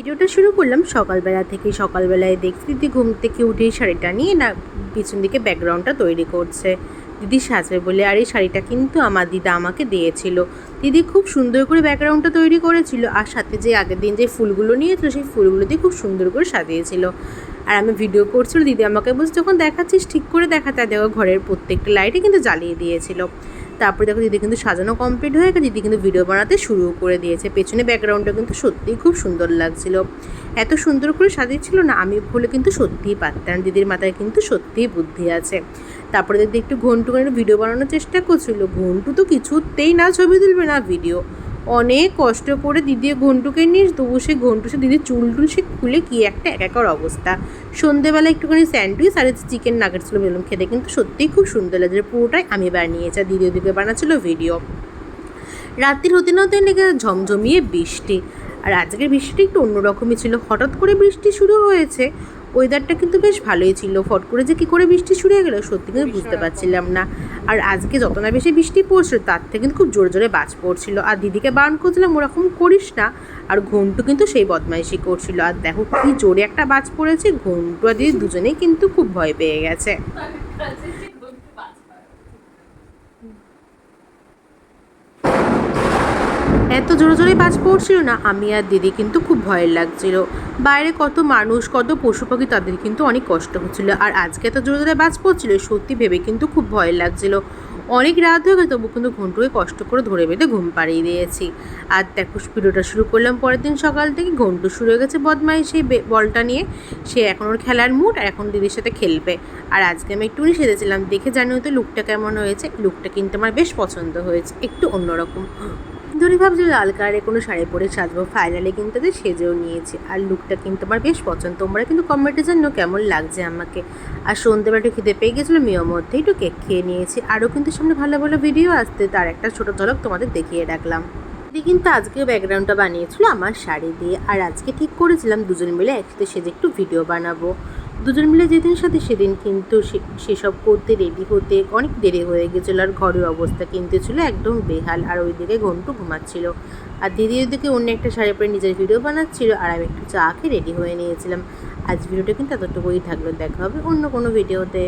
ভিডিওটা শুরু করলাম সকালবেলা থেকে সকালবেলায় দেখছি দিদি ঘুম থেকে উঠে এই শাড়িটা নিয়ে না পিছন দিকে ব্যাকগ্রাউন্ডটা তৈরি করছে। দিদি সাজবে বলে, আর এই শাড়িটা কিন্তু আমার দিদা আমাকে দিয়েছিল। দিদি খুব সুন্দর করে ব্যাকগ্রাউন্ডটা তৈরি করেছিল আর সাথে যে আগের দিন যে ফুলগুলো নিয়েছিল, সেই ফুলগুলো দিয়ে খুব সুন্দর করে সাজিয়েছিল। আর আমি ভিডিও করছিল, দিদি আমাকে বলছে, যখন দেখাচ্ছিস, ঠিক করে দেখাতে দেখো, ঘরের প্রত্যেকটা লাইটে কিন্তু জ্বালিয়ে দিয়েছিল। তারপরে দেখো দিদি কিন্তু সাজানো কমপ্লিট হয়ে গেছে, দিদি কিন্তু ভিডিও বানাতে শুরু করে দিয়েছে। পেছনে ব্যাকগ্রাউন্ডটা কিন্তু সত্যিই খুব সুন্দর লাগছিল। এত সুন্দর করে সাজিয়েছিল না, আমি বলে কিন্তু সত্যিই পারতাম। দিদির মাথায় কিন্তু সত্যিই বুদ্ধি আছে। তারপরে দিদি একটু ঘন্টু ভিডিও বানানোর চেষ্টা করছিল। ঘন্টু তো কিছুতেই না ছবি তুলবে না ভিডিও অনেক কষ্ট করে দিদি ঘন্টুকে নিস তবু সে ঘন্টু সে দিদির চুল টুল সে খুলে কি একটা একাকার অবস্থা। সন্ধেবেলা একটুখানি স্যান্ডউইচ আর চিকেন নাগেটসগুলো বেলুন খেতে, কিন্তু সত্যিই খুব সুন্দর লাগছে, পুরোটাই আমি বানিয়েছি, আর দিদি ওদিকে বানাচ্ছিল ভিডিও রাত্রির হতে না হতে লেগে ঝমঝমিয়ে বৃষ্টি। আর আজকের বৃষ্টিটা একটু অন্যরকমই ছিল। হঠাৎ করে বৃষ্টি শুরু হয়েছে। ওয়েদারটা কিন্তু বেশ ভালোই ছিল। ফট করে যে কী করে বৃষ্টি শুরু হয়ে গেলো সত্যি কিন্তু বুঝতে পারছিলাম না। আর আজকে যত না বেশি বৃষ্টি পড়ছিল তার থেকে কিন্তু খুব জোরে জোরে বাজ পড়ছিল। আর দিদিকে বারণ করছিলাম ওরকম করিস না। আর ঘন্টু কিন্তু সেই বদমাইশি করছিল। আর দেখো কি জোরে একটা বাজ পড়েছে। ঘন্টু আর দিদি দুজনেই কিন্তু খুব ভয় পেয়ে গেছে। এত জোরে জোরে বাজ পড়ছিল না, আমি আর দিদি কিন্তু খুব ভয় লাগছিল। বাইরে কত মানুষ, কত পশু পাখি, তাদের কিন্তু অনেক কষ্ট হচ্ছিল। আর আজকে এত জোরে জোরে বাজ পড়ছিল, সত্যি ভেবে কিন্তু খুব ভয় লাগছিল। অনেক রাত হয়ে গেছে, তবু কিন্তু ঘন্টুকে কষ্ট করে ধরে বেঁধে ঘুম পাড়িয়ে দিয়েছি। আর দেখো, ভিডিওটা শুরু করলাম পরের দিন সকাল থেকে। ঘন্টু শুরু হয়ে গেছে বদমাই সেই বলটা নিয়ে। সে এখন ওর খেলার মুড আর এখন দিদির সাথে খেলবে। আর আজকে আমি একটুখানি সেজেছিলাম। দেখে জানি তো লুকটা কেমন হয়েছে। লুকটা কিন্তু আমার বেশ পছন্দ হয়েছে। একটু অন্যরকম। ধরে ভাবছি লাল কালারে কোনো শাড়ি পরে সাজবো। ফাইনালি কিন্তু তাদের সেজেও নিয়েছে। আর লুকটা কিন্তু আমার বেশ পছন্দ। তোমরা কিন্তু কমেন্টে জানো কেমন লাগছে আমাকে। আর সন্ধ্যেবেলা একটু খিদে পেয়ে গেছিল মেয়ের মধ্যে একটু কেক খেয়ে নিয়েছি। আরও কিন্তু সামনে ভালো ভালো ভিডিও আসতে, তার একটা ছোটো ঝলক তোমাদের দেখিয়ে রাখলাম। দিদি কিন্তু আজকে ব্যাকগ্রাউন্ডটা বানিয়েছিল আমার শাড়ি দিয়ে। আর আজকে ঠিক করেছিলাম, দুজন মিলে একসাথে সেজে একটু ভিডিও বানাবো। দুজন মিলে যেদিন সাথে সেদিন কিন্তু সেসব করতে রেডি হতে অনেক দেরি হয়ে গেছিল আর ঘরের অবস্থা কিন্তু ছিল একদম বেহাল আর ওইদিকে ঘন্টু ঘুমাচ্ছিল। আর দিদি ওইদিকে অন্য একটা শাড়ি পরে নিজের ভিডিও বানাচ্ছিল আর আমি একটু চা খেয়ে রেডি হয়ে নিয়েছিলাম। আজ ভিডিওটা কিন্তু এতটুকুই থাকল। দেখা হবে অন্য কোনো ভিডিওতে